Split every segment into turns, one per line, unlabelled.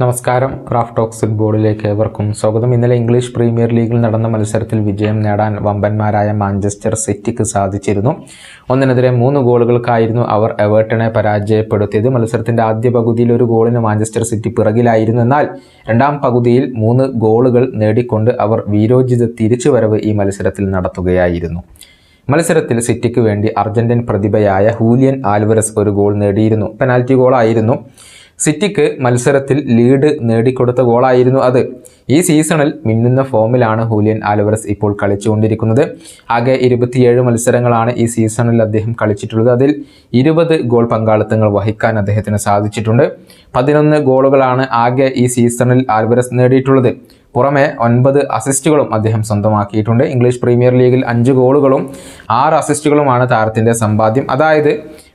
നമസ്കാരം. Craft talks ഫുട്ബോളിലേക്ക് ഏവർക്കും സ്വാഗതം. ഇന്നലെ ഇംഗ്ലീഷ് പ്രീമിയർ ലീഗിൽ നടന്ന മത്സരത്തിൽ വിജയം നേടാൻ വമ്പന്മാരായ മാഞ്ചസ്റ്റർ സിറ്റിക്ക് സാധിച്ചിരുന്നു. ഒന്നിനെതിരെ മൂന്ന് ഗോളുകൾക്കായിരുന്നു അവർ എവേർട്ടനെ പരാജയപ്പെടുത്തിയത്. മത്സരത്തിന്റെ ആദ്യ പകുതിയിൽ ഒരു ഗോളിന് മാഞ്ചസ്റ്റർ സിറ്റി പിറകിലായിരുന്നു. എന്നാൽ രണ്ടാം പകുതിയിൽ മൂന്ന് ഗോളുകൾ നേടിക്കൊണ്ട് അവർ വീരോചിത തിരിച്ചുവരവ് ഈ മത്സരത്തിൽ നടത്തുകയായിരുന്നു. മത്സരത്തിൽ സിറ്റിക്ക് വേണ്ടി അർജന്റീൻ പ്രതിഭയായ ഹൂലിയൻ ആൽവരസ് ഒരു ഗോൾ നേടിയിരുന്നു. പെനാൽറ്റി ഗോളായിരുന്നു. സിറ്റിക്ക് മത്സരത്തിൽ ലീഡ് നേടിക്കൊടുത്ത ഗോളായിരുന്നു അത്. ഈ സീസണിൽ മിന്നുന്ന ഫോമിലാണ് ഹൂലിയൻ ആലവറസ് ഇപ്പോൾ കളിച്ചുകൊണ്ടിരിക്കുന്നത്. ആകെ ഇരുപത്തിയേഴ് മത്സരങ്ങളാണ് ഈ സീസണിൽ അദ്ദേഹം കളിച്ചിട്ടുള്ളത്. അതിൽ ഇരുപത് ഗോൾ പങ്കാളിത്തങ്ങൾ വഹിക്കാൻ അദ്ദേഹത്തിന് സാധിച്ചിട്ടുണ്ട്. പതിനൊന്ന് ഗോളുകളാണ് ആകെ ഈ സീസണിൽ ആൽവറസ് നേടിയിട്ടുള്ളത്. പുറമെ ഒൻപത് അസിസ്റ്റുകളും അദ്ദേഹം സ്വന്തമാക്കിയിട്ടുണ്ട്. ഇംഗ്ലീഷ് പ്രീമിയർ ലീഗിൽ അഞ്ച് ഗോളുകളും ആറ് അസിസ്റ്റുകളുമാണ് താരത്തിന്റെ സമ്പാദ്യം. അതായത്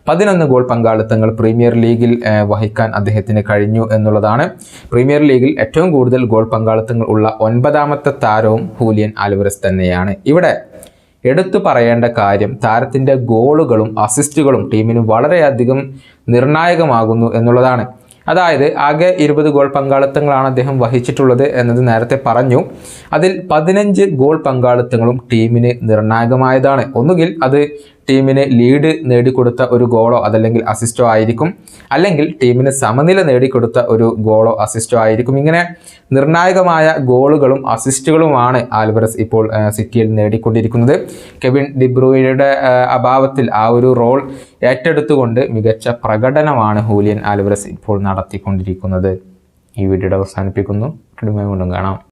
പതിനൊന്ന് ഗോൾ പങ്കാളിത്തങ്ങൾ പ്രീമിയർ ലീഗിൽ വഹിക്കാൻ അദ്ദേഹത്തിന് കഴിഞ്ഞു എന്നുള്ളതാണ്. പ്രീമിയർ ലീഗിൽ ഏറ്റവും കൂടുതൽ ഗോൾ പങ്കാളിത്തങ്ങൾ ഉള്ള ഒൻപതാമത്തെ താരവും ഹൂലിയൻ ആൽവരസ് തന്നെയാണ്. ഇവിടെ എടുത്തു പറയേണ്ട കാര്യം താരത്തിന്റെ ഗോളുകളും അസിസ്റ്റുകളും ടീമിന് വളരെയധികം നിർണായകമാകുന്നു എന്നുള്ളതാണ്. അതായത് ആകെ ഇരുപത് ഗോൾ പങ്കാളിത്തങ്ങളാണ് അദ്ദേഹം വഹിച്ചിട്ടുള്ളത് എന്നത് നേരത്തെ പറഞ്ഞു. അതിൽ പതിനഞ്ച് ഗോൾ പങ്കാളിത്തങ്ങളും ടീമിന് നിർണായകമായതാണ്. ഒന്നുകിൽ അത് ടീമിന് ലീഡ് നേടിക്കൊടുത്ത ഒരു ഗോളോ അതല്ലെങ്കിൽ അസിസ്റ്റോ ആയിരിക്കും. അല്ലെങ്കിൽ ടീമിന് സമനില നേടിക്കൊടുത്ത ഒരു ഗോളോ അസിസ്റ്റോ ആയിരിക്കും. ഇങ്ങനെ നിർണായകമായ ഗോളുകളും അസിസ്റ്റുകളുമാണ് ആൽവറസ് ഇപ്പോൾ സിറ്റിയിൽ നേടിക്കൊണ്ടിരിക്കുന്നത്. കെവിൻ ഡിബ്രൂയുടെ അഭാവത്തിൽ ആ ഒരു റോൾ ഏറ്റെടുത്തുകൊണ്ട് മികച്ച പ്രകടനമാണ് ഹൂലിയൻ ആൽവറസ് ഇപ്പോൾ നടത്തിക്കൊണ്ടിരിക്കുന്നത്. ഈ വീഡിയോയുടെ അവസാനിപ്പിക്കുന്നു. കാണാം.